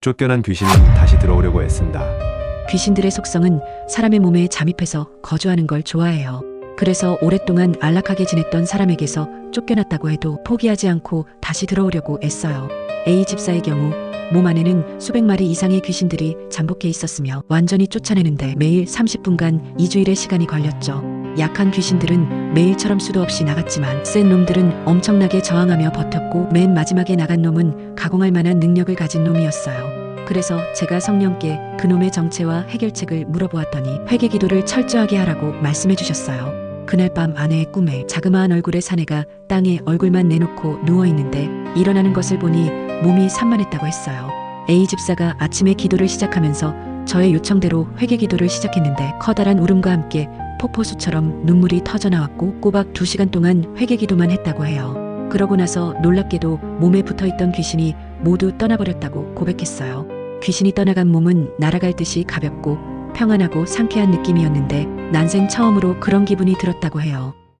쫓겨난 귀신은 다시 들어오려고 애쓴다. 귀신들의 속성은 사람의 몸에 잠입해서 거주하는 걸 좋아해요. 그래서 오랫동안 안락하게 지냈던 사람에게서 쫓겨났다고 해도 포기하지 않고 다시 들어오려고 애써요. A 집사의 경우 몸 안에는 수백 마리 이상의 귀신들이 잠복해 있었으며 완전히 쫓아내는데 매일 30분간 2주일의 시간이 걸렸죠. 약한 귀신들은 매일처럼 수도 없이 나갔지만 센 놈들은 엄청나게 저항하며 버텼고 맨 마지막에 나간 놈은 가공할 만한 능력을 가진 놈이었어요. 그래서 제가 성령께 그놈의 정체와 해결책을 물어보았더니 회개 기도를 철저하게 하라고 말씀해 주셨어요. 그날 밤 아내의 꿈에 자그마한 얼굴의 사내가 땅에 얼굴만 내놓고 누워 있는데 일어나는 것을 보니 몸이 산만했다고 했어요. A 집사가 아침에 기도를 시작하면서 저의 요청대로 회개 기도를 시작했는데 커다란 울음과 함께 폭포수처럼 눈물이 터져 나왔고 꼬박 두 시간 동안 회개 기도만 했다고 해요. 그러고 나서 놀랍게도 몸에 붙어 있던 귀신이 모두 떠나버렸다고 고백했어요. 귀신이 떠나간 몸은 날아갈 듯이 가볍고 평안하고 상쾌한 느낌이었는데 난생 처음으로 그런 기분이 들었다고 해요.